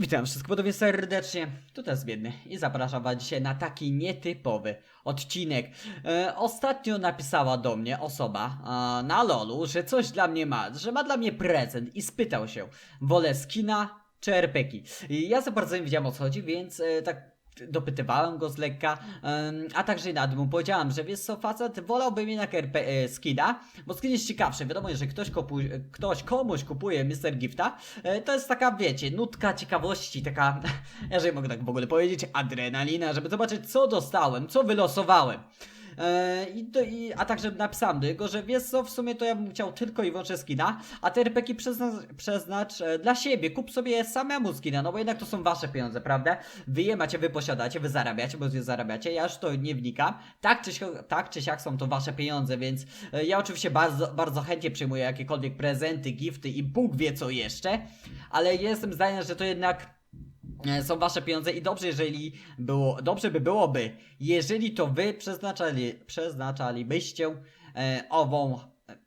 Witam wszystkich podobnie serdecznie, tutaj jest Biedny i zapraszam was dzisiaj na taki nietypowy odcinek. E, ostatnio napisała do mnie osoba e, na lolu, że coś dla mnie ma, że ma dla mnie prezent i spytał się, wolę skina czy RPki. I ja za bardzo nie wiedziałem o co chodzi, więc e, tak dopytywałem go z lekka, a także nad mu powiedziałem, że wiesz co, facet, wolałbym jednak RP, e, skina, bo skin jest ciekawszy. Wiadomo, że ktoś, kupu, ktoś komuś kupuje Mr. Gifta, e, to jest taka, wiecie, nutka ciekawości, taka, jeżeli mogę tak w ogóle powiedzieć, adrenalina, żeby zobaczyć, co dostałem, co wylosowałem. E, I, i, a także napisałem do niego, że wiesz co, w sumie to ja bym chciał tylko i wyłącznie skina, a te RPki przeznacz, przeznacz dla siebie, kup sobie samemu skina, no bo jednak to są wasze pieniądze, prawda? Wy je macie, wy posiadacie, wy zarabiacie, bo je zarabiacie, ja już to nie wnikam. Tak czy, tak czy siak są to wasze pieniądze, więc e, ja oczywiście bardzo, bardzo chętnie przyjmuję jakiekolwiek prezenty, gifty i Bóg wie co jeszcze, ale jestem zdania, że to jednak są wasze pieniądze i dobrze, jeżeli było, dobrze by byłoby, jeżeli to wy przeznaczali, przeznaczalibyście e, ową, e,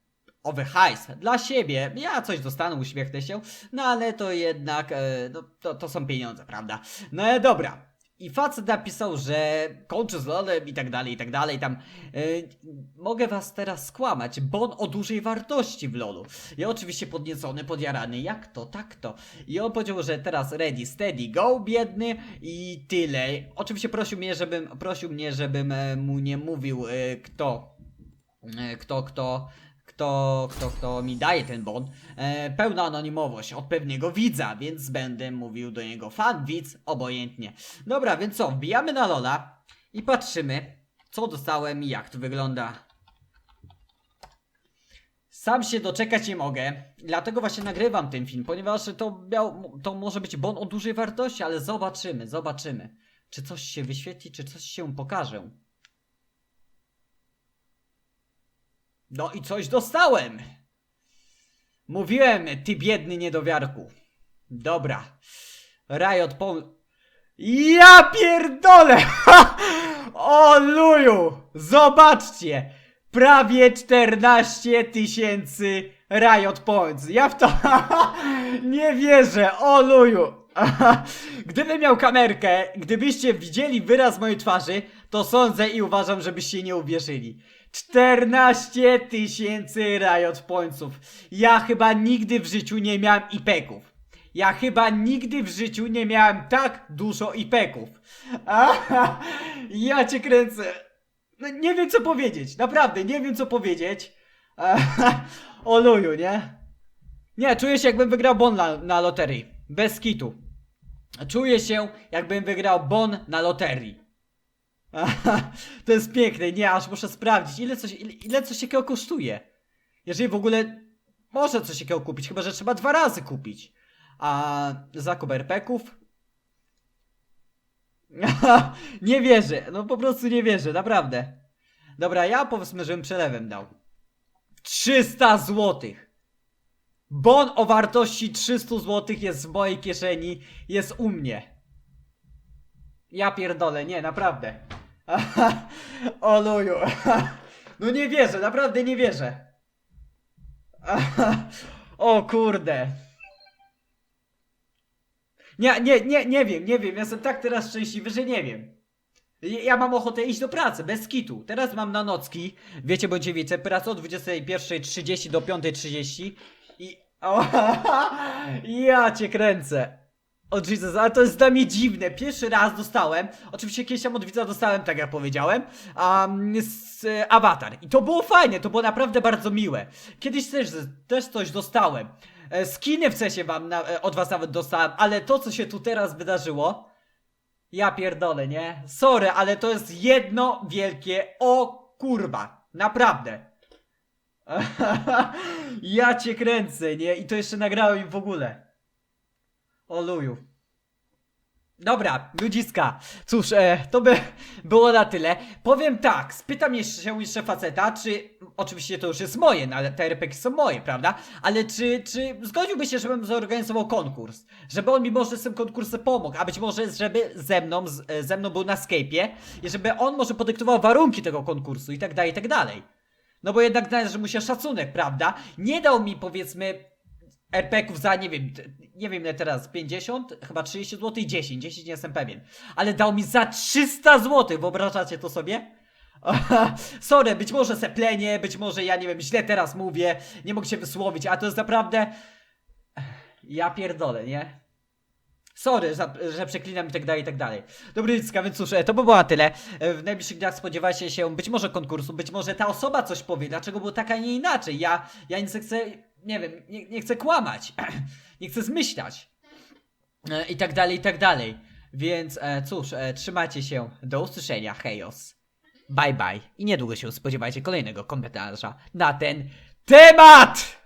owy hajs dla siebie. Ja coś dostanę, uśmiechnę się, no ale to jednak, e, no, to, to są pieniądze, prawda? No ale dobra. I facet napisał, że kończy z lodem i tak dalej, i tak dalej, tam e, mogę was teraz skłamać, bo on o dużej wartości w lolu. Ja oczywiście podniecony, podjarany, jak to, tak to. I on powiedział, że teraz ready, steady, go, biedny i tyle. Oczywiście prosił mnie, żebym, prosił mnie, żebym e, mu nie mówił, e, kto, e, kto, kto, kto, kto, kto mi daje ten bon. E, pełna anonimowość od pewnego widza, więc będę mówił do niego fan, widz, obojętnie. Dobra, więc co, wbijamy na Lola i patrzymy, co dostałem i jak to wygląda. Sam się doczekać nie mogę, dlatego właśnie nagrywam ten film, ponieważ to, miał, to może być bon o dużej wartości, ale zobaczymy, zobaczymy. Czy coś się wyświetli, czy coś się pokaże. No i coś dostałem! Mówiłem, ty biedny niedowiarku. Dobra. Riot pom... Ja pierdolę! o luju! Zobaczcie! Prawie 14 tysięcy Riot Points. Ja w to nie wierzę. O luju! Gdybym miał kamerkę, gdybyście widzieli wyraz mojej twarzy, to sądzę i uważam, żebyście nie uwierzyli. 14 tysięcy Riot Pointsów. Ja chyba nigdy w życiu nie miałem IPeków. Ja chyba nigdy w życiu nie miałem tak dużo IPeków. Aha, ja cię kręcę. No, nie wiem co powiedzieć, naprawdę nie wiem co powiedzieć. Aha, O luju, nie? Nie, czuję się jakbym wygrał bon na, na loterii. Bez kitu. Czuję się jakbym wygrał bon na loterii. Aha, to jest piękne, nie, aż muszę sprawdzić ile coś, ile, ile coś takiego kosztuje. Jeżeli w ogóle można coś takiego kupić, chyba że trzeba dwa razy kupić. A zakup RP-ków? nie wierzę, no po prostu nie wierzę, naprawdę. Dobra, ja powiedzmy, żebym przelewem dał. 300 złotych. Bon o wartości 300 złotych jest w mojej kieszeni, jest u mnie. Ja pierdolę, nie, naprawdę. o luju. no nie wierzę, naprawdę nie wierzę. o kurde. Nie, nie, nie, nie wiem, nie wiem. Jestem tak teraz szczęśliwy, że nie wiem. Ja ja mam ochotę iść do pracy, bez kitu. Teraz mam na nocki, wiecie bądź wiecie, pracę od 21.30 do 5.30 i... O, ja cię kręcę. O Jesus, ale to jest dla mnie dziwne. Pierwszy raz dostałem, oczywiście kiedyś tam od widza dostałem, tak jak powiedziałem, um, z, e, awatar. I to było fajne, to było naprawdę bardzo miłe. Kiedyś też, też coś dostałem. E, skiny w sensie wam, na, e, od was nawet dostałem, ale to co się tu teraz wydarzyło, ja pierdolę, nie? Sorry, ale to jest jedno wielkie o kurwa. Naprawdę. ja cię kręcę, nie? I to jeszcze nagrałem w ogóle. O luju. Dobra, ludziska. Cóż, e, to by było na tyle. Powiem tak, spytam jeszcze, jeszcze faceta, czy... Oczywiście to już jest moje, no ale te RPG są moje, prawda? Ale czy, czy zgodziłby się, żebym zorganizował konkurs? Żeby on mi może z tym konkursem pomógł, a być może żeby ze mną, z, e, ze mną był na Skype'ie i żeby on może podyktował warunki tego konkursu i tak dalej, i tak dalej. No bo jednak należy mu się szacunek, prawda? Nie dał mi powiedzmy RPków za, nie wiem, nie wiem ile teraz, 50, chyba 30 zł i 10, 10 nie jestem pewien. Ale dał mi za 300 zł, wyobrażacie to sobie? Sorry, być może seplenie, być może ja nie wiem, źle teraz mówię, nie mogę się wysłowić, a to jest naprawdę... Ja pierdolę, nie? Sorry, za, że przeklinam i tak dalej, i tak dalej. Dobry, Rycka, więc cóż, e, to by było na tyle. E, W najbliższych dniach spodziewajcie się być może konkursu, być może ta osoba coś powie, dlaczego było tak, a nie inaczej. Ja, ja nic nie chcę, nie wiem, nie, nie chcę kłamać, nie chcę zmyślać. E, I tak dalej, i tak dalej. Więc e, cóż, e, trzymajcie się, do usłyszenia, hejos. Bye bye. I niedługo się spodziewajcie kolejnego komentarza na ten temat!